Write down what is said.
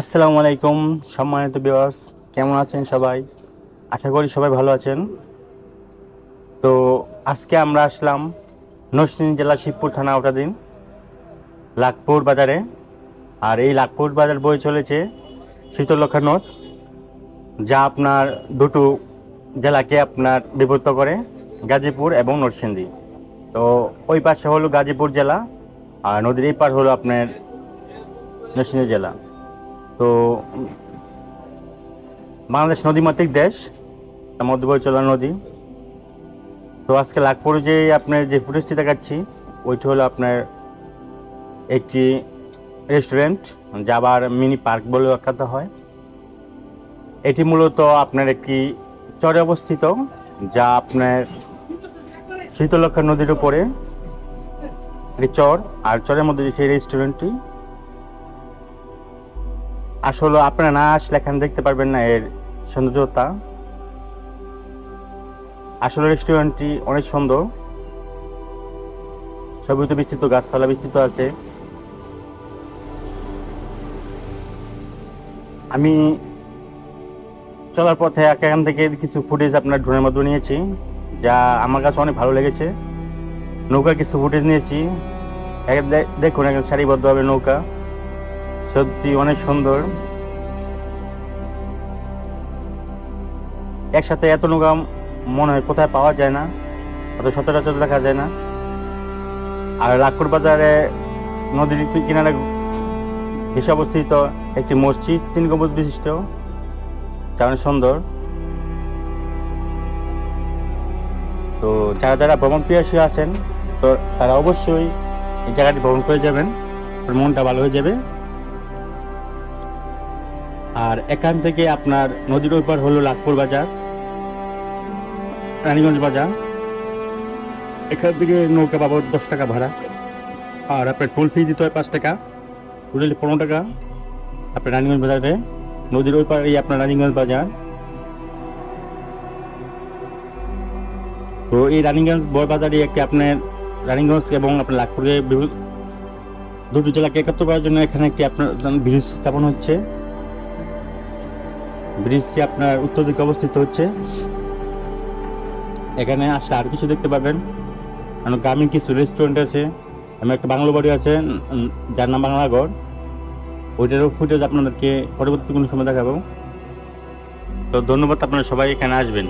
আসসালামু আলাইকুম, সম্মানিত বিওয়ার্স কেমন আছেন সবাই? আশা করি সবাই ভালো আছেন। তো আজকে আমরা আসলাম নরসিংদী জেলা শিবপুর থানা ওটা দিন লাখপুর বাজারে। আর এই লাখপুর বাজার বই চলেছে শীতলক্ষা নদ, যা আপনার দুটো জেলাকে আপনার বিভক্ত করে, গাজীপুর এবং নরসিংদী। তো ওই পাশে হলো গাজীপুর জেলা, আর নদীর এই পার হলো আপনার নরসিংদী জেলা। তো বাংলাদেশ নদীমাতৃক দেশ তার মধ্যে নদী। তো আজকে লাখপুরে যে আপনার যে ফুটেজটি দেখাচ্ছি, ওইটি হলো আপনার একটি রেস্টুরেন্ট যা আবার মিনি পার্ক বলে আখ্যাত হয়। এটি মূলত আপনার একটি চরে অবস্থিত, যা আপনার শীতলক্ষা নদীর উপরে, একটি চর, আর চরের মধ্যে সেই রেস্টুরেন্টটি আসলে আপনারা না আসলে এখানে দেখতে পারবেন না এর সৌন্দর্যতা। আসলে রেস্টুরেন্টটি অনেক সুন্দর। সবই তো বিস্তৃত, গাছপালা বিস্তৃত আছে। আমি চলার পথে এখান থেকে কিছু ফুটেজ আপনার ড্রোনের মধ্যে নিয়েছি, যা আমার কাছে অনেক ভালো লেগেছে। নৌকার কিছু ফুটেজ নিয়েছি। দেখুন, একদম সারিবদ্ধভাবে নৌকা। সত্যি অনেক সুন্দর। একসাথে এত নৌকা মনে হয় কোথায় পাওয়া যায় না, অত সচরাচর দেখা যায় না। আর লাখপুর বাজারে নদীর কিনারে ভেসে অবস্থিত একটি মসজিদ, তিন গম্বুজ বিশিষ্ট, যা অনেক সুন্দর। তো যারা যারা ভ্রমণ পিয়াসী আছেন, তো তারা অবশ্যই এই জায়গাটি ভ্রমণ করে যাবেন। মনটা ভালো হয়ে যাবে। আর এখান থেকে আপনার নদীর ওই পার হলো লাখপুর বাজার, রানীগঞ্জ বাজার। এখান থেকে নৌকা পাবো দশ টাকা ভাড়া। আর আপনার টোল ফি দিতে হয় পাঁচ টাকা, টোটালি পনেরো টাকা। আপনার রানীগঞ্জ বাজারে নদীর ওই পাড়ে আপনার রানীগঞ্জ বাজার। তো এই রানীগঞ্জ বড় বাজারে একটি আপনার রানীগঞ্জ এবং আপনার লাখপুরে দুটো জেলাকে একত্র করার জন্য এখানে একটি আপনার ব্রিজ স্থাপন হচ্ছে। ব্রিজটি আপনার উত্তর দিকে অবস্থিত হচ্ছে। এখানে আসলে আর কিছু দেখতে পাবেন। কারণ গ্রামীণ কিছু রেস্টুরেন্ট আছে আমার একটা বাংলো বাড়ি আছে যার নাম বাংলাগড় ওইটারও ফুটেজ আপনাদেরকে পরবর্তী কোনো সময় দেখাবো। তো ধন্যবাদ, আপনারা সবাই এখানে আসবেন।